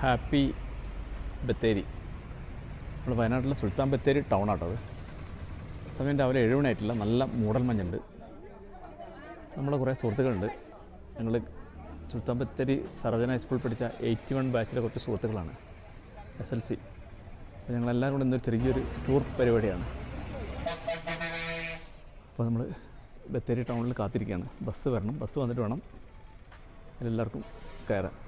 Happy Bathery. നമ്മൾ വയനാട്ടിലെ Sultan Bathery town ആട്ടോ അത്. സമയം രാവിലെ ഏഴ് മണിയായിട്ടില്ല. നല്ല മൂടൽ മഞ്ഞുണ്ട്. നമ്മൾ കുറേ സുഹൃത്തുക്കളുണ്ട്. ഞങ്ങൾ സുൽത്താൻ ബത്തേരി സർവജന ഹൈസ്കൂളിൽ പഠിച്ച എയ്റ്റി വൺ ബാച്ചിലെ കുറച്ച് സുഹൃത്തുക്കളാണ്. എസ് എൽ സി അപ്പോൾ ഞങ്ങളെല്ലാവരും കൂടെ ഇന്നൊരു ചെറിയൊരു ടൂർ പരിപാടിയാണ്. അപ്പോൾ നമ്മൾ ബത്തേരി ടൗണിൽ കാത്തിരിക്കുകയാണ്. ബസ് വരണം. ബസ് വന്നിട്ട് വേണം. എല്ലാവർക്കും കയറാൻ.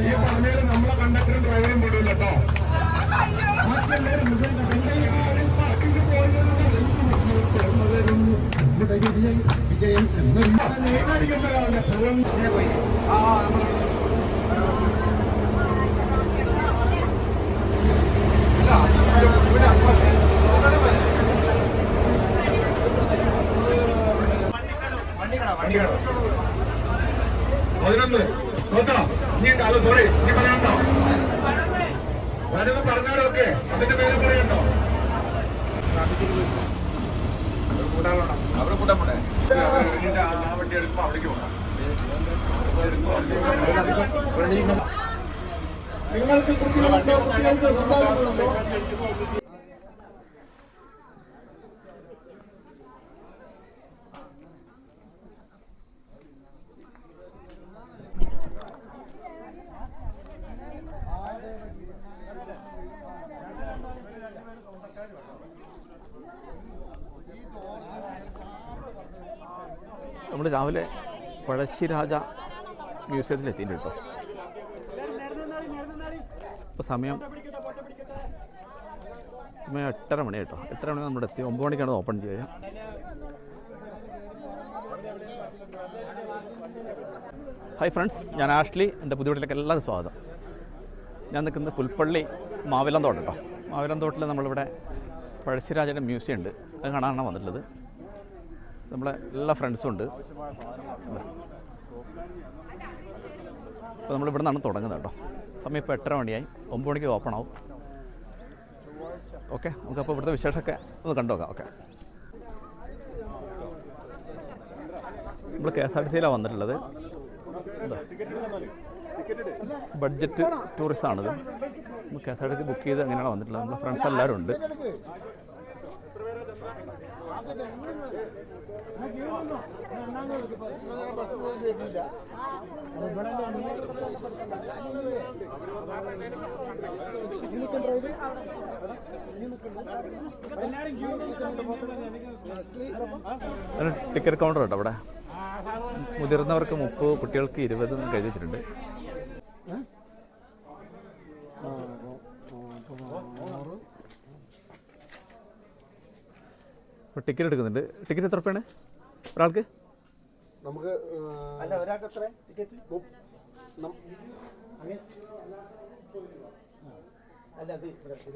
ഈ പറഞ്ഞാൽ നമ്മളെ കണ്ടക്ടറും ഡ്രൈവറും വിടും കേട്ടോ വിജയം പതിനൊന്ന് നമ്മൾ രാവിലെ പഴശ്ശിരാജ മ്യൂസിയത്തിൽ എത്തിയിട്ടുണ്ട് കേട്ടോ. ഇപ്പോൾ സമയം സമയം എട്ടര മണി കേട്ടോ. എട്ടര മണി നമ്മുടെ എത്തി. ഒമ്പത് മണിക്കാണ് ഓപ്പൺ ചെയ്യുക ഹായ് ഫ്രണ്ട്സ് ഞാൻ ആഷ്ലി. എന്റെ പുതിയ വീട്ടിലേക്ക് എല്ലാവരും സ്വാഗതം. ഞാൻ നിൽക്കുന്നത് പുൽപ്പള്ളി മാവിലം തോട്ടം കേട്ടോ. മാവിലം തോട്ടിൽ നമ്മളിവിടെ പഴശ്ശിരാജയുടെ മ്യൂസിയം ഉണ്ട്. അത് കാണാനാണ് വന്നിട്ടുള്ളത്. നമ്മളെ എല്ലാ ഫ്രണ്ട്സും ഉണ്ട്. അപ്പോൾ നമ്മളിവിടെ നിന്നാണ് തുടങ്ങുന്നത് കേട്ടോ. സമയം ഇപ്പോൾ എട്ടര മണിയായി. ഒമ്പത് മണിക്ക് ഓപ്പൺ ആവും. ഓക്കെ നമുക്കപ്പോൾ ഇവിടുത്തെ വിശേഷമൊക്കെ ഒന്ന് കണ്ടു നോക്കാം. ഓക്കെ. നമ്മൾ കെ എസ് ആർ ടി സിയിലാണ് വന്നിട്ടുള്ളത്. ബഡ്ജറ്റ് ടൂറിസ്റ്റ് ആണിത്. നമ്മൾ K S R T C book ചെയ്ത് അങ്ങനെയാണ് വന്നിട്ടുള്ളത്? നമ്മുടെ ഫ്രണ്ട്സ് എല്ലാവരും ഉണ്ട്. ടിക്കറ്റ് കൗണ്ടർ കേട്ടോ അവിടെ? മുതിർന്നവർക്ക് മുപ്പത് കുട്ടികൾക്ക് ഇരുപത് എഴുതി വെച്ചിട്ടുണ്ട്. ടിക്കറ്റ് എടുക്കുന്നുണ്ട്. ടിക്കറ്റ് എത്ര രൂപയാണ് ഒരാൾക്ക്? നമുക്ക് അല്ല ഒരാൾക്ക് എത്ര? ടിക്കറ്റ് അല്ല അത്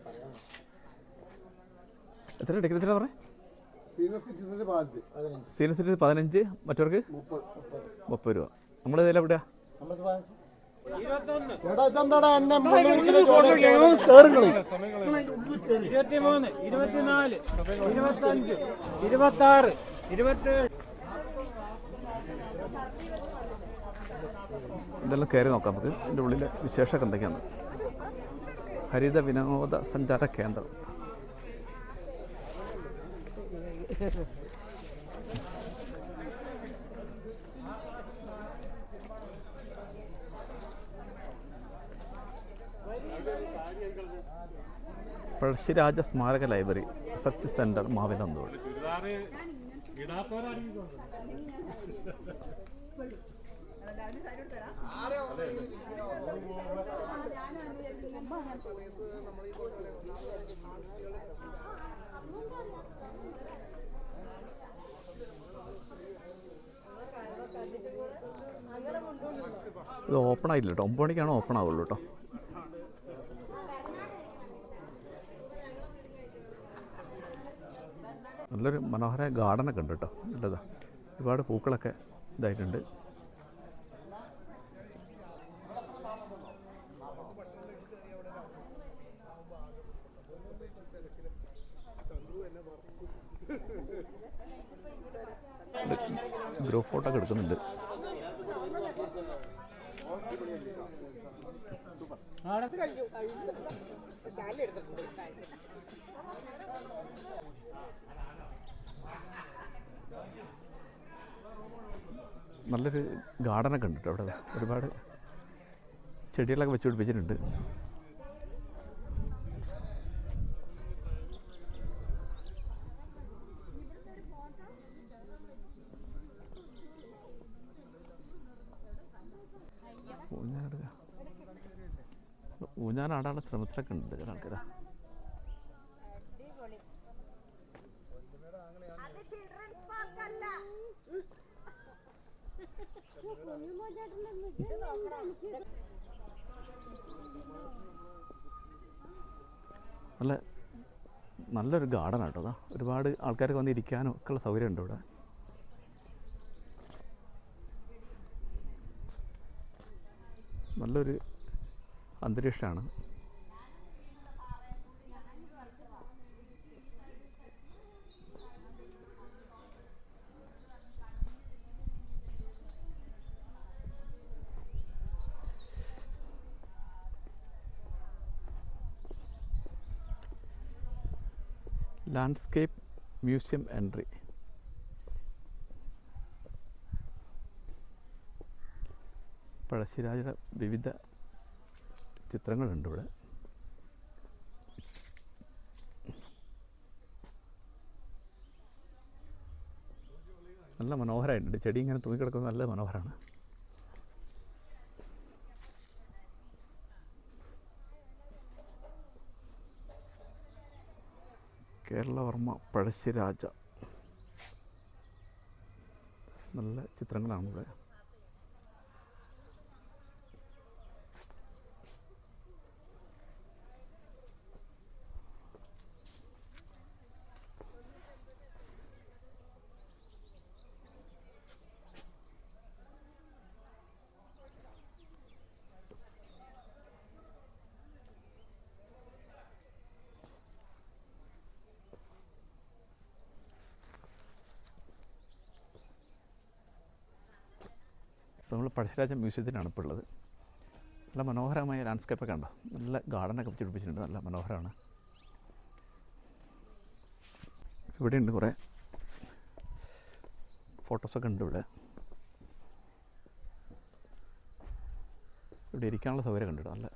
പറയാം. എത്ര ടിക്കറ്റ് എത്ര പറഞ്ഞത് സീനിയർ സിറ്റിസൺ പതിനഞ്ച്. മറ്റവർക്ക്? മുപ്പത്. രൂപ. നമ്മൾ ഇതിൽ എവിടെയാ? ഇരുപത്തിമൂന്ന് ഇരുപത്തിനാല് ഇരുപത്തഞ്ച് ഇരുപത്തി ആറ് ഇരുപത്തേഴ്. ഇതെല്ലാം കയറി നോക്കാം നമുക്ക്. ഇതിന്റെ ഉള്ളിൽ വിശേഷമൊക്കെ എന്തൊക്കെയാണ്? ഹരിത വിനോദ സഞ്ചാര കേന്ദ്രം. പഴശ്ശിരാജ സ്മാരക ലൈബ്രറി റിസർച്ച് സെന്റർ മാവിലന്തോട്. ഇത് ഓപ്പൺ ആയില്ല കേട്ടോ ഒമ്പത് മണിക്കാണ് ഓപ്പൺ ആവുള്ളൂ കേട്ടോ നല്ലൊരു മനോഹര ഗാർഡനൊക്കെ ഉണ്ട് കേട്ടോ നല്ലതാണ് ഒരുപാട് പൂക്കളൊക്കെ ഇതായിട്ടുണ്ട് ഗ്രൂപ്പ് ഫോട്ടോ ഒക്കെ എടുക്കുന്നുണ്ട്. നല്ലൊരു ഗാർഡനൊക്കെ ഉണ്ട് അവിടെ ഒരുപാട് ചെടികളൊക്കെ വെച്ച് പിടിപ്പിച്ചിട്ടുണ്ട്. ഊഞ്ഞാലാടാനുള്ള ശ്രമത്തിലൊക്കെ ഉണ്ട് ചില അല്ല. നല്ല നല്ലൊരു ഗാർഡൻ കേട്ടോ അതാ. ഒരുപാട് ആൾക്കാർക്ക് വന്ന് ഇരിക്കാനും ഒക്കെ ഉള്ള സൗകര്യം ഉണ്ട് ഇവിടെ. നല്ലൊരു അന്തരീക്ഷമാണ്. ലാൻഡ്സ്കേപ്പ് മ്യൂസിയം എൻട്രി പഴശ്ശിരാജയുടെ വിവിധ ചിത്രങ്ങളുണ്ട് ഇവിടെ. നല്ല മനോഹരമായിട്ടുണ്ട് ചെടി ഇങ്ങനെ തൂങ്ങിക്കിടക്കുന്നത് നല്ല മനോഹരമാണ് കേരളവർമ്മ പഴശ്ശിരാജ. നല്ല ചിത്രങ്ങളാണ് ഇവിടെ. പഴശ്ശിരാജ മ്യൂസിയത്തിലാണ് ഇപ്പോൾ ഉള്ളത്. നല്ല മനോഹരമായ ലാൻഡ്സ്കേപ്പൊക്കെ ഉണ്ടോ നല്ല ഗാർഡനൊക്കെ പിടിപ്പിച്ചിട്ടുണ്ട്. നല്ല മനോഹരമാണ്. ഇവിടെ ഉണ്ട് കുറേ ഫോട്ടോസൊക്കെ ഉണ്ട് ഇവിടെ. ഇവിടെ ഇരിക്കാനുള്ള സൗകര്യം കണ്ടു നല്ല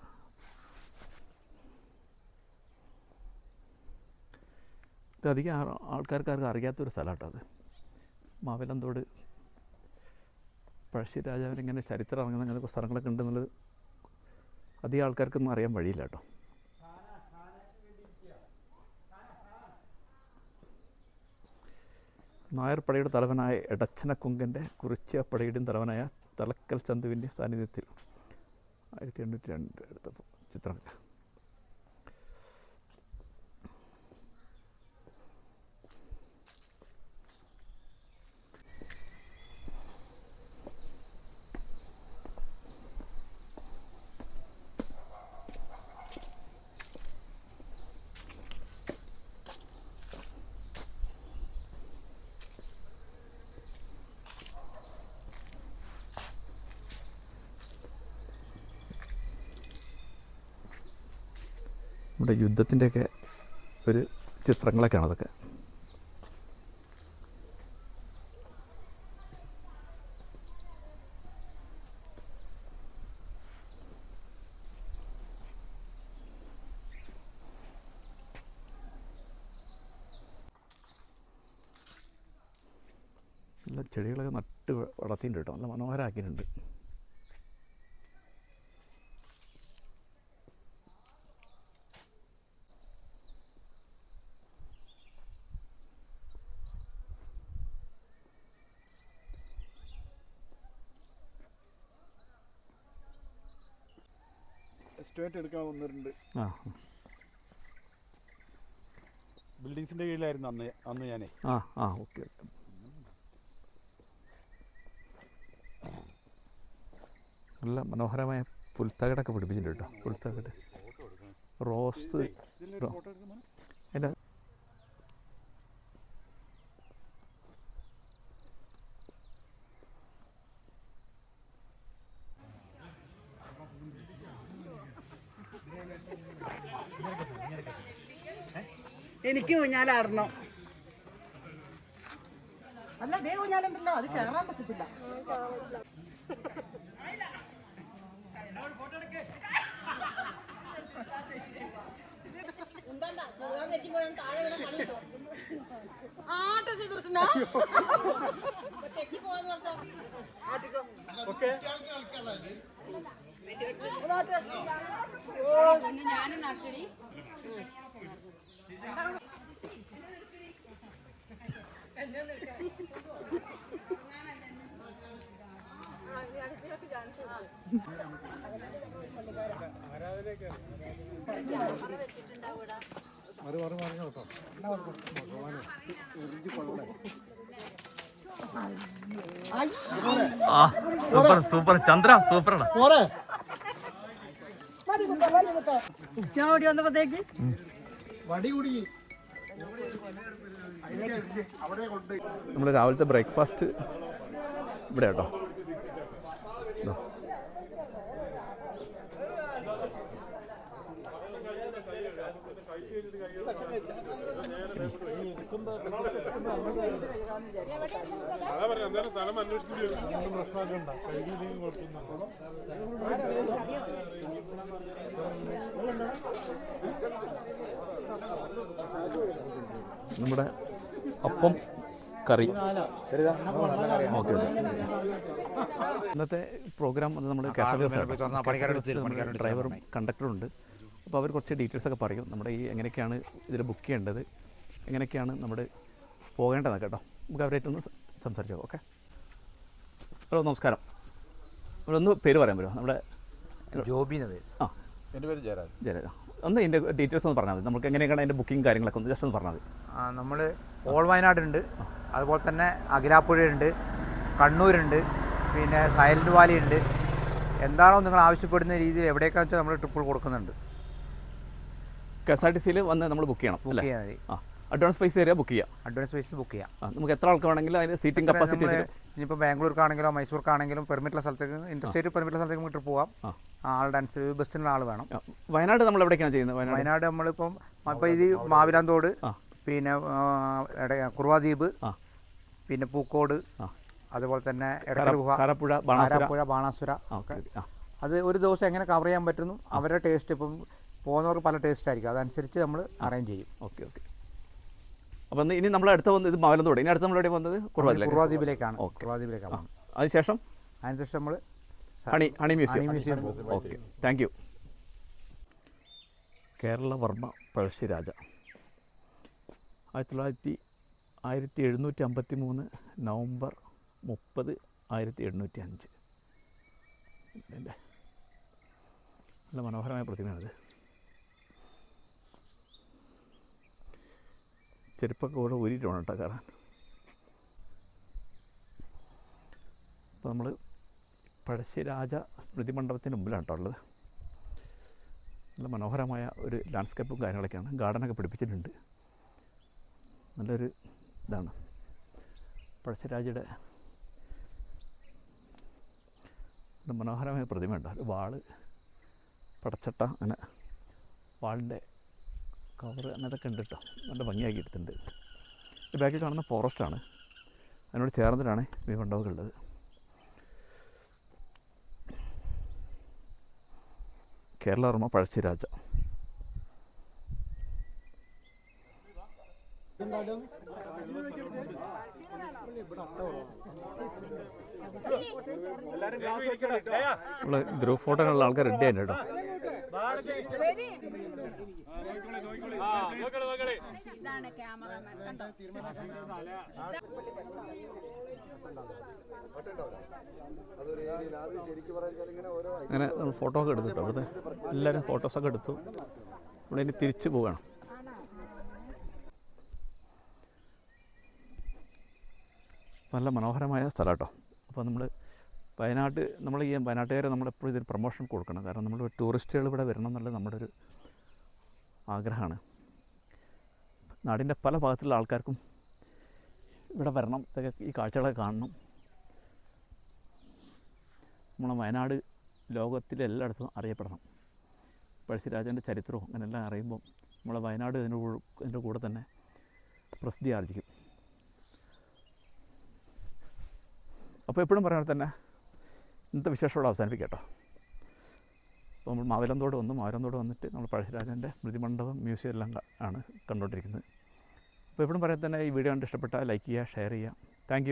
ഇത് അധികം ആൾക്കാർക്ക് അറിയാത്തൊരു സ്ഥലമാട്ടോ അത്. മാവിലന്തോട് പഴശ്ശി രാജാവിനിങ്ങനെ ചരിത്രം ഇറങ്ങുന്ന അങ്ങനെ സ്ഥലങ്ങളൊക്കെ ഉണ്ടെന്നുള്ളത് അധികം ആൾക്കാർക്കൊന്നും അറിയാൻ വഴിയില്ല കേട്ടോ. നായർ പടയുടെ തലവനായ എടച്ചനക്കുങ്കന്റെ കുറിച്ചപ്പടയുടെയും തലവനായ തലക്കൽ ചന്തുവിന്റെ സാന്നിധ്യത്തിൽ ആയിരത്തി എണ്ണൂറ്റി രണ്ട് എടുത്ത നമ്മുടെ യുദ്ധത്തിന്റെയൊക്കെ ഒരു ചിത്രങ്ങളൊക്കെയാണ് അതൊക്കെ. നല്ല ചെടികളൊക്കെ നട്ട് വളർത്തിയിട്ടുണ്ട് കേട്ടോ. നല്ല മനോഹരമാക്കിയിട്ടുണ്ട്. എസ്റ്റിമേറ്റ് എടുക്കാൻ വന്നിട്ടുണ്ട്. ആ. ബിൽഡിങ്സിന്റെ കീഴിലായിരുന്നു അന്ന് അന്ന് ഞാനേ. ആ ആ ഓക്കെ ഓക്കെ. നല്ല മനോഹരമായ പുൽത്തകടൊക്കെ പിടിപ്പിച്ചിട്ടുണ്ട് കേട്ടോ പുൽത്തകട്. റോസ് അതിന്റെ ഊഞ്ഞാലാടണം. അല്ല ദേ ഊഞ്ഞാലുണ്ടല്ലോ അത് കയറാൻ പറ്റത്തില്ല. ആട്ടെ ശ്രീകൃഷ്ണ ആ സൂപ്പർ സൂപ്പർ. ചന്ദ്ര സൂപ്പറാണ്. നമ്മൾ രാവിലത്തെ ബ്രേക്ക്ഫാസ്റ്റ് ഇവിടെ കേട്ടോ അതാ പറയാം എന്തായാലും സ്ഥലം അന്വേഷിച്ചിട്ട് നമ്മുടെ അപ്പം കറി ഓക്കെ ഇന്നത്തെ പ്രോഗ്രാം അത് നമ്മൾ ഡ്രൈവറും കണ്ടക്ടറും ഉണ്ട്. അപ്പോൾ അവർ കുറച്ച് ഡീറ്റെയിൽസ് ഒക്കെ പറയും. നമ്മുടെ ഈ എങ്ങനെയൊക്കെയാണ് ഇതിൽ ബുക്ക് ചെയ്യേണ്ടത്? എങ്ങനെയൊക്കെയാണ് നമ്മുടെ പോകേണ്ടതെന്ന് കേട്ടോ? നമുക്ക് അവരായിട്ടൊന്ന് ഒന്ന് സംസാരിച്ചോ ഓക്കെ? ഹലോ നമസ്കാരം. ഒന്ന് പേര് പറയാൻ പറ്റുമോ? നമ്മുടെ ജോബിന് പേര്. ആ. എന്റെ പേര് ജയരാജ്. ജയരാജ്. ഒന്ന് ഇതിന്റെ ഡീറ്റെയിൽസ് ഒന്ന് പറഞ്ഞാൽ മതി. നമുക്ക് എങ്ങനെയൊക്കെയാണ് അതിന്റെ ബുക്കിംഗ് കാര്യങ്ങളൊക്കെ ഒന്ന് ജസ്റ്റ് ഒന്ന് പറഞ്ഞാൽ മതി. നമ്മൾ ഓൾ വയനാടുണ്ട്. അതുപോലെ തന്നെ അഖിലാപ്പുഴയുണ്ട് കണ്ണൂരുണ്ട് പിന്നെ സൈലന്റ് വാലി ഉണ്ട് എന്താണോ നിങ്ങൾ ആവശ്യപ്പെടുന്ന രീതിയിൽ എവിടെയൊക്കെ വെച്ചാൽ നമ്മൾ ട്രിപ്പിൾ കൊടുക്കുന്നുണ്ട്. കെ എസ് ആർ ടി സിയിൽ വന്ന് നമ്മൾ ബുക്ക് ചെയ്യണം ബുക്ക് അല്ലേ? മതി. ആ അഡ്വാൻസ് പൈസ തരിക ബുക്ക് ചെയ്യാം. അഡ്വാൻസ് ബേസിൽ ബുക്ക് ചെയ്യാം. ആ നമുക്ക് എത്ര ആൾക്ക് വേണമെങ്കിലും അതിന് സീറ്റിംഗ് കപ്പാസിറ്റി ഇനിയിപ്പോൾ ബാംഗ്ലൂർക്കാണെങ്കിലും മൈസൂർക്കാണെങ്കിലും പെർമിറ്റുള്ള സ്ഥലത്തേക്ക് ഇൻട്രസ്റ്റേറ്റ് പെർമിറ്റുള്ള സ്ഥലത്തേക്ക് നമുക്ക് ട്രിപ്പ് പോകാം ആ. ആളുടെ അനുസരിച്ച് ബസ്സിനുള്ള ആൾ വേണം. വയനാട് നമ്മൾ എവിടേക്കാണ് ചെയ്യുന്നത്? വയനാട്. വയനാട് നമ്മളിപ്പം അപ്പോൾ ഇത് മാവിലാന്തോട് ആ. പിന്നെ ആ, എട- കുറുവാദ്വീപ് ആ. പിന്നെ പൂക്കോട് ആ. അതുപോലെ തന്നെ കാര- എടക്കൽ ഗുഹ കാരാപ്പുഴ ബാണാസുര. ആരാപ്പുഴ ബാണാസുര. ആ ഓക്കെ. ആ. അത് ഒരു ദിവസം എങ്ങനെ കവർ ചെയ്യാൻ പറ്റുന്നു? അവരുടെ ടേസ്റ്റ് ഇപ്പം പോകുന്നവർക്ക് പല ടേസ്റ്റ് ആയിരിക്കും. അതനുസരിച്ച് നമ്മൾ അറേഞ്ച് ചെയ്യും. ഓക്കെ ഓക്കെ അപ്പം ഇനി നമ്മൾ അടുത്ത വന്നത് ഇത് മാവലന്തോട് ഇനി അടുത്ത് നമ്മൾ എവിടെ വന്നത് കുറവാദ്വീപിലേക്കാണ്. കുറവാദ്വീപിലേക്കാണ്. അതിനുശേഷം? അതിനുശേഷം നമ്മൾ honey honey museum. Museum. Okay thank you Kerala Varma Pazhassi Raja ആയിരത്തി തൊള്ളായിരത്തി ആയിരത്തി എഴുന്നൂറ്റി അമ്പത്തി മൂന്ന് നവംബർ മുപ്പത് ആയിരത്തി എണ്ണൂറ്റി അഞ്ച് നല്ല മനോഹരമായ പ്രതിമയാണിത്. ചെരുപ്പൊക്കെ കൂടെ ഊരിയിട്ട് വേണം കേട്ടോ കയറാൻ അപ്പോൾ നമ്മൾ പഴശ്ശിരാജ സ്മൃതി മണ്ഡപത്തിന് മുമ്പിലാണ് കേട്ടോ ഉള്ളത്. നല്ല മനോഹരമായ ഒരു ലാൻഡ്സ്കേപ്പും കാര്യങ്ങളൊക്കെയാണ്. ഗാർഡനൊക്കെ പിടിപ്പിച്ചിട്ടുണ്ട്. നല്ലൊരു ഇതാണ്. പഴശ്ശിരാജയുടെ മനോഹരമായ പ്രതിമയുണ്ട്. ഒരു വാൾ പടച്ചട്ട അങ്ങനെ വാളിന്റെ കവർ അങ്ങനത്തൊക്കെ ഉണ്ട് കേട്ടോ നല്ല ഭംഗിയാക്കി എടുത്തിട്ടുണ്ട്. ഈ ബാക്കിൽ കാണുന്ന ഫോറസ്റ്റാണ് അതിനോട് ചേർന്നിട്ടാണ് സ്മീ മണ്ഡപമൊക്കെ ഉള്ളത്. കേരളവർമ്മ പഴശ്ശിരാജ നമ്മൾ ഗ്രൂപ്പ് ഫോട്ടോയിലുള്ള ആൾക്കാർ റെഡി ആയിട്ട് ഇതാണ് ക്യാമറമാൻ. കണ്ടോ? അങ്ങനെ നമ്മൾ ഫോട്ടോ ഒക്കെ എടുത്തു കേട്ടോ അവിടുത്തെ എല്ലാവരും ഫോട്ടോസൊക്കെ എടുത്തു. ഇവിടെ ഇനി തിരിച്ചു പോവുകയാണ് നല്ല മനോഹരമായ സ്ഥലം കേട്ടോ. അപ്പോൾ നമ്മൾ വയനാട് നമ്മൾ ഈ വയനാട്ടുകാരെ നമ്മളെപ്പോഴും ഇതിന് പ്രൊമോഷൻ കൊടുക്കണം. കാരണം നമ്മൾ ടൂറിസ്റ്റുകൾ ഇവിടെ വരണം എന്നുള്ളത് നമ്മുടെ ഒരു ആഗ്രഹമാണ്. നാടിന്റെ പല ഭാഗത്തുള്ള ആൾക്കാർക്കും ഇവിടെ വരണം. ഇതൊക്കെ ഈ കാഴ്ചകളൊക്കെ കാണണം. നമ്മളെ വയനാട് ലോകത്തിലെ എല്ലായിടത്തും അറിയപ്പെടണം. പഴശ്ശിരാജന്റെ ചരിത്രവും അങ്ങനെല്ലാം അറിയുമ്പോൾ നമ്മളെ വയനാട് ഇതിന്റെ ഇതിന്റെ കൂടെ തന്നെ പ്രസിദ്ധി ആർജിക്കും. അപ്പോൾ എപ്പോഴും പറയുന്നത് തന്നെ ഇന്നത്തെ വിശേഷത്തോടെ അവസാനിപ്പിക്കട്ടോ. കേട്ടോ അപ്പോൾ നമ്മൾ മാവിലന്തോട് വന്നു. മാവിലന്തോട് വന്നിട്ട് നമ്മൾ പഴശ്ശിരാജന്റെ സ്മൃതി മണ്ഡപം മ്യൂസിയം എല്ലാം ആണ് കണ്ടുകൊണ്ടിരിക്കുന്നത്. അപ്പോൾ എപ്പോഴും പറയാൻ തന്നെ ഈ വീഡിയോ കണ്ട് ഇഷ്ടപ്പെട്ടാൽ ലൈക്ക് ചെയ്യുക ഷെയർ ചെയ്യുക. താങ്ക്